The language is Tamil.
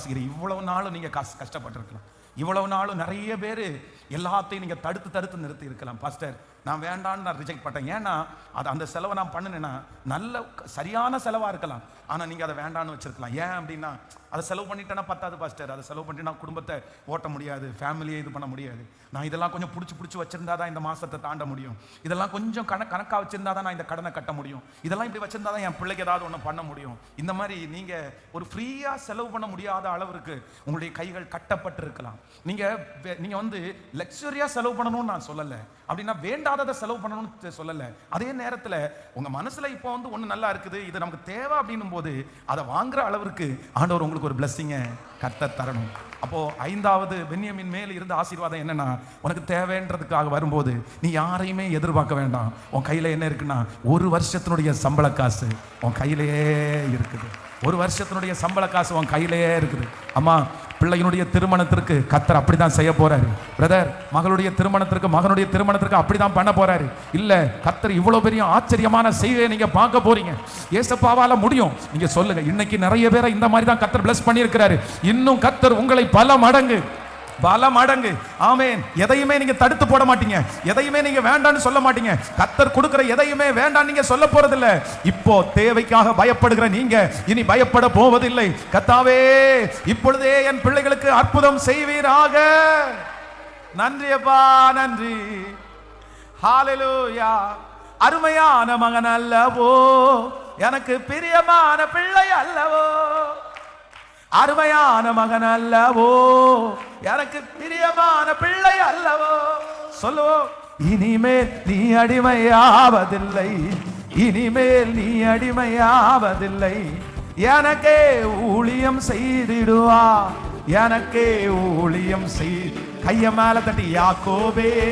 இவ்வளவு நாளும் நீங்க கஷ்ட கஷ்டப்பட்டிருக்கலாம். இவ்வளவு நாளும் நிறைய பேர் எல்லாத்தையும் நீங்க தடுத்து தடுத்து நிறுத்தி இருக்கலாம் பாஸ்டர் நான் வேண்டான்னு நான் ரிஜெக்ட் பண்ணேன் ஏன்னா அது அந்த செலவை நான் பண்ணினேன்னா நல்ல சரியான செலவாக இருக்கலாம். ஆனால் நீங்கள் அதை வேண்டான்னு வச்சுருக்கலாம். ஏன் அப்படின்னா அதை செலவு பண்ணிட்டேன்னா பத்தாது பாஸ்டர். அதை செலவு பண்ணிட்டு நான் குடும்பத்தை ஓட்ட முடியாது ஃபேமிலியை இது பண்ண முடியாது. நான் இதெல்லாம் கொஞ்சம் பிடிச்சி பிடிச்சி வச்சிருந்தா தான் இந்த மாதத்தை தாண்ட முடியும். இதெல்லாம் கொஞ்சம் கண கணக்காக வச்சிருந்தா தான் நான் இந்த கடனை கட்ட முடியும். இதெல்லாம் இப்படி வச்சிருந்தா தான் என் பிள்ளைக்கு ஏதாவது ஒன்று பண்ண முடியும். இந்த மாதிரி நீங்கள் ஒரு ஃப்ரீயாக செலவு பண்ண முடியாத அளவிற்கு உங்களுடைய கைகள் கட்டப்பட்டு இருக்கலாம் நீங்கள் நீங்கள் வந்து லக்ஸரியா செலவு பண்ணணும்னு நான் சொல்லலை. அப்படின்னா வேண்டாம் வேண்டாததை செலவு பண்ணணும்னு சொல்லலை. அதே நேரத்தில் உங்கள் மனசில் இப்போ வந்து ஒன்று நல்லா இருக்குது இது நமக்கு தேவை அப்படின்னும் போது அதை வாங்குற அளவிற்கு ஆண்டவர் உங்களுக்கு ஒரு பிளஸ்ஸிங்கை கத்த தரணும். அப்போ ஐந்தாவது பென்யமின் மேல் இருந்த ஆசீர்வாதம் என்னன்னா உனக்கு தேவைன்றதுக்காக வரும்போது நீ யாரையுமே எதிர்பார்க்க வேண்டாம். உன் கையில் என்ன இருக்குன்னா ஒரு வருஷத்தினுடைய சம்பள காசு உன் கையிலேயே இருக்குது. ஒரு வருஷத்தினுடைய சம்பள காசு உன் கையிலேயே இருக்குது. அம்மா பிள்ளையினுடைய திருமணத்திற்கு கத்தர் அப்படிதான் செய்ய போறாரு. பிரதர் மகளுடைய திருமணத்திற்கு மகனுடைய திருமணத்திற்கு அப்படிதான் பண்ண போறாரு. இல்ல கத்தர் இவ்வளவு பெரிய ஆச்சரியமான செய்தியை நீங்க பார்க்க போறீங்க. ஏசப்பாவால முடியும். நீங்க சொல்லுங்க இன்னைக்கு நிறைய பேரை இந்த மாதிரி தான் கத்தர் பிளஸ் பண்ணியிருக்கிறாரு. இன்னும் கத்தர் உங்களை பல மடங்கு பல மடங்கு. ஆமேன். எதையுமே நீங்க தடுத்து போட மாட்டீங்க. எதையுமே நீங்க வேண்டாம்னு சொல்ல மாட்டீங்க. கத்தர் கொடுக்கிற எதையுமே வேண்டாம் நீங்க சொல்ல போறதில்ல. இப்போ தேவைக்காக பயப்படுகிற நீங்க இனி பயப்பட போவதில்லை. கத்தாவே இப்பொழுதே என் பிள்ளைகளுக்கு அற்புதம் செய்வீராக. நன்றி அப்பா நன்றி. ஹாலலூயா அருமையான மகன் அல்லவோ எனக்கு பிரியமான பிள்ளை அல்லவோ. அருமையான மகன் அல்லவோ எனக்கு பிரியமான பிள்ளை அல்லவோ சொல்லுவோம் இனிமேல் நீ அடிமையாவதில்லை இனிமேல் நீ அடிமையாவதில்லை. எனக்கே ஊழியம் செய்திடுவா எனக்கே ஊழியம் செய். கைய மேல தட்டி யாக்கோபே.